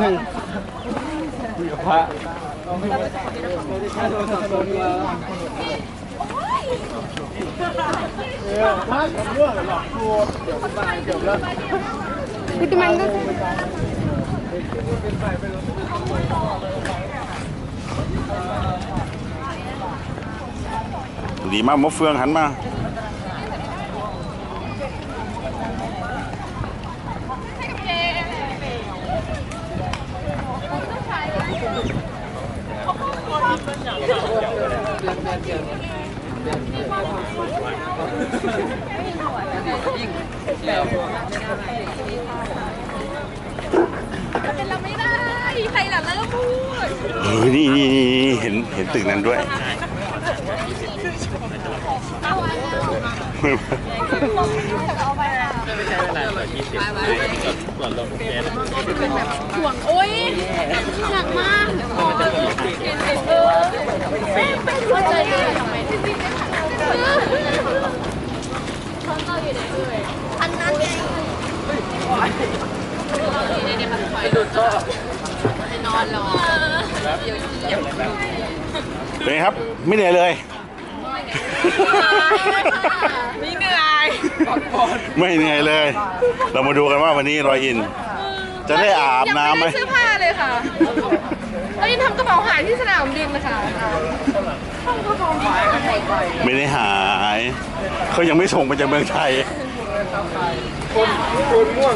เหนื่คุยกับพระเออพักกับเองกกูเดี๋ยวไปเดี๋ยวแล้ว Itu mangga. ดีมากมะเฟืองหันมา เป็นเราไม่ได้ ใครล่ะเริ่มพูดเฮ้ยนี่นี่นี่เห็นเห็นตึกนั้นด้วย เอาไปอะไม่ใช่เวลายี่สิบก่อนลงแก๊สห่วงโอ๊ยหนักมากเออเป็นหัวใจเลยทำไมที่จริงเขาเราอยู่ไหนเอ่ยอันนั้นไงเราอยู่ในเนี่ยมันคอยดูดก็ ไปนอนรอเดี๋ยวเดี๋ยวเป็นไงครับ ไม่เหนื่อยเลยนี่เหนื่อยไม่เหนื่อยเลย เรามาดูกันว่าวันนี้รอยอิน จะได้อาบน้ำไหมยังไม่ได้เสื้อผ้าเลยค่ะเรายังทำกระเป๋าหายที่สนามบินนะคะทำกระเป๋าหายไม่ได้หายเขายังไม่ส่งมาจากเมืองไทยคนคนม่วง